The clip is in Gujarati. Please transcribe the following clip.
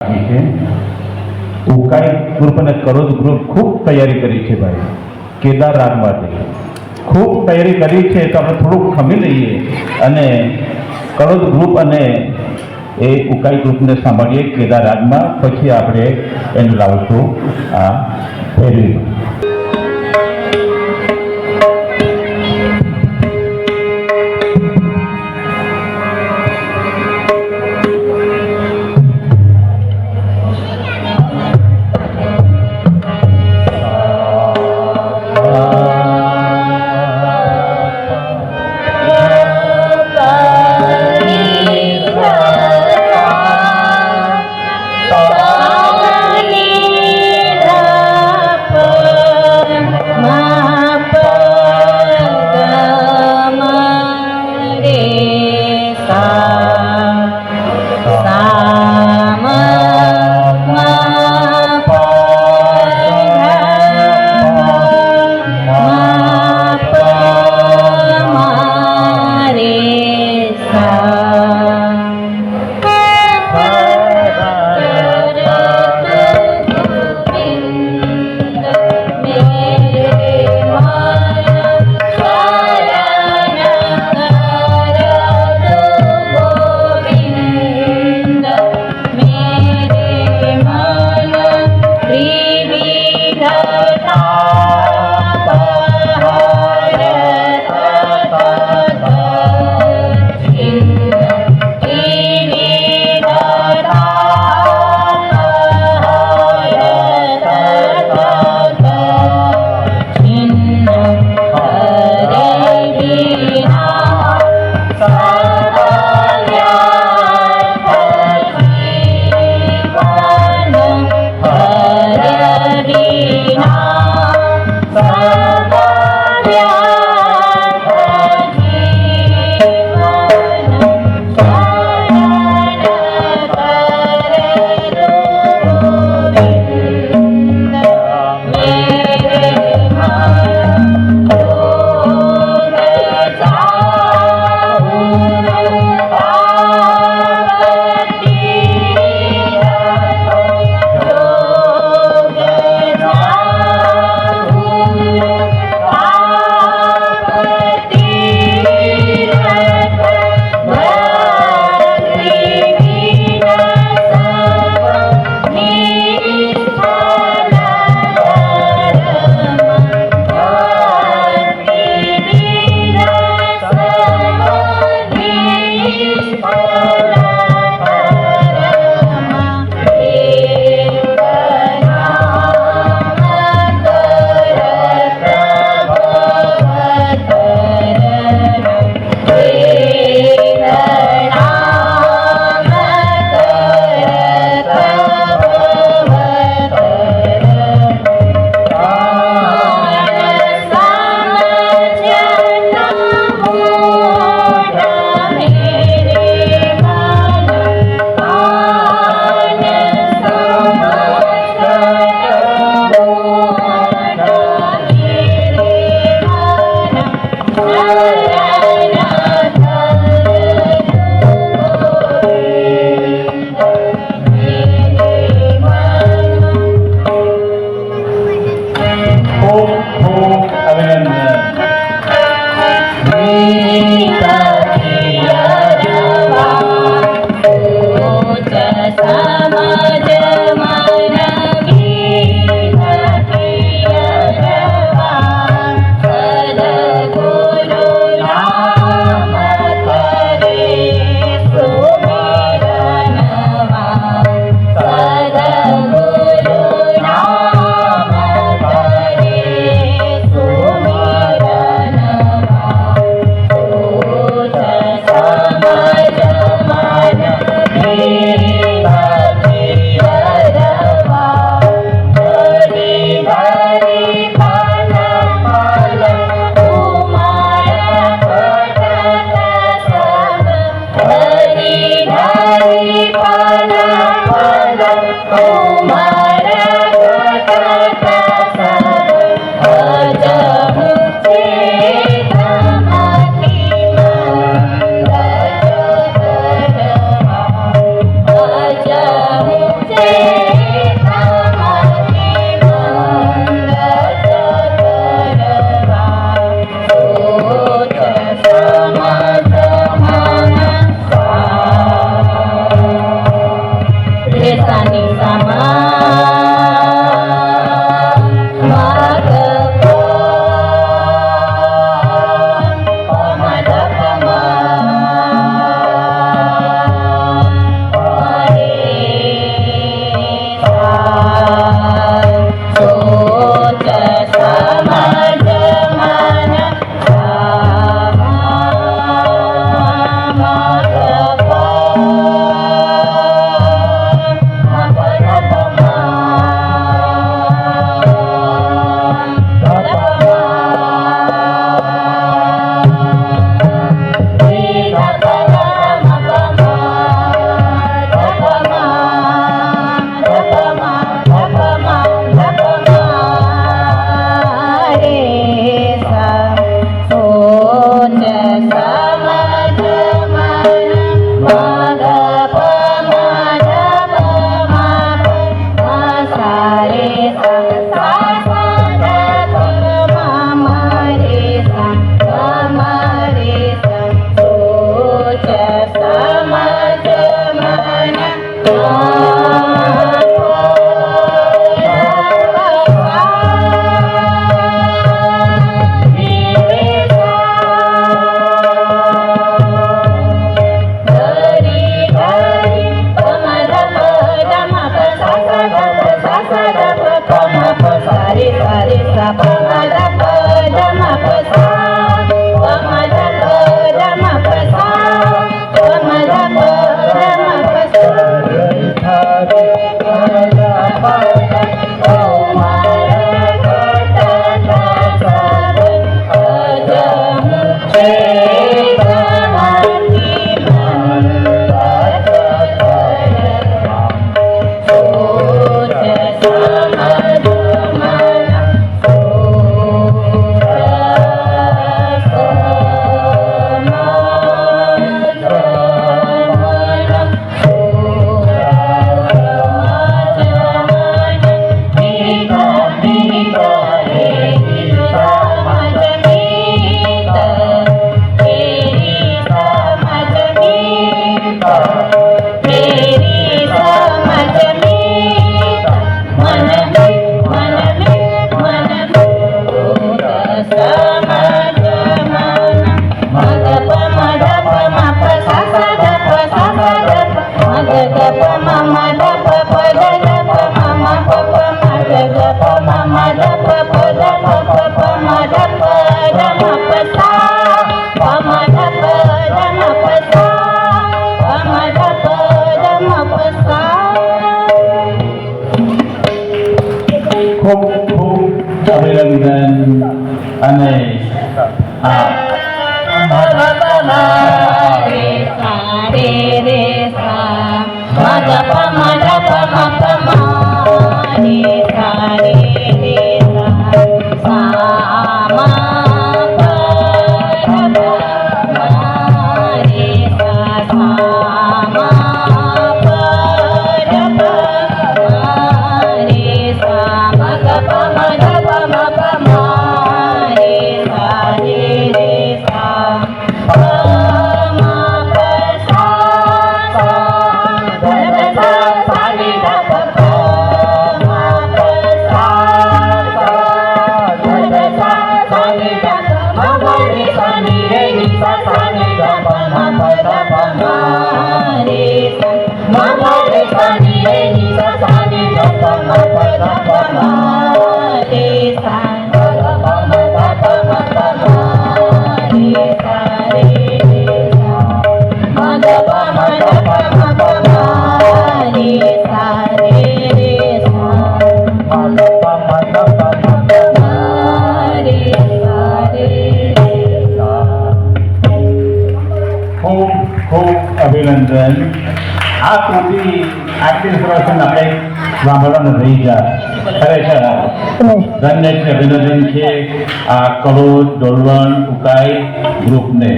છે. ઉકાઈ ગ્રુપ અને કરોજ ગ્રુપ ખૂબ તૈયારી કરી છે ભાઈ. કેદાર રાગ માટે ખૂબ તૈયારી કરી છે તો આપણે થોડુંક ખમી લઈએ અને કરોજ ગ્રુપ અને એ ઉકાઈ ગ્રુપને સાંભળીએ કેદાર રાગમાં પછી આપણે એને લાવશું આ ફેરવી Jakarta. ખૂબ ખૂબ અભિનંદન અને આ ખૂબ અભિનંદન. આ કૃતિ આટલી સરસ આપણે સાંભળવાનું રહી જાય ખરેખર ધન્ય અભિનંદન છે આ કરોડ ડોલવણ ઉકાઈ ગ્રુપને.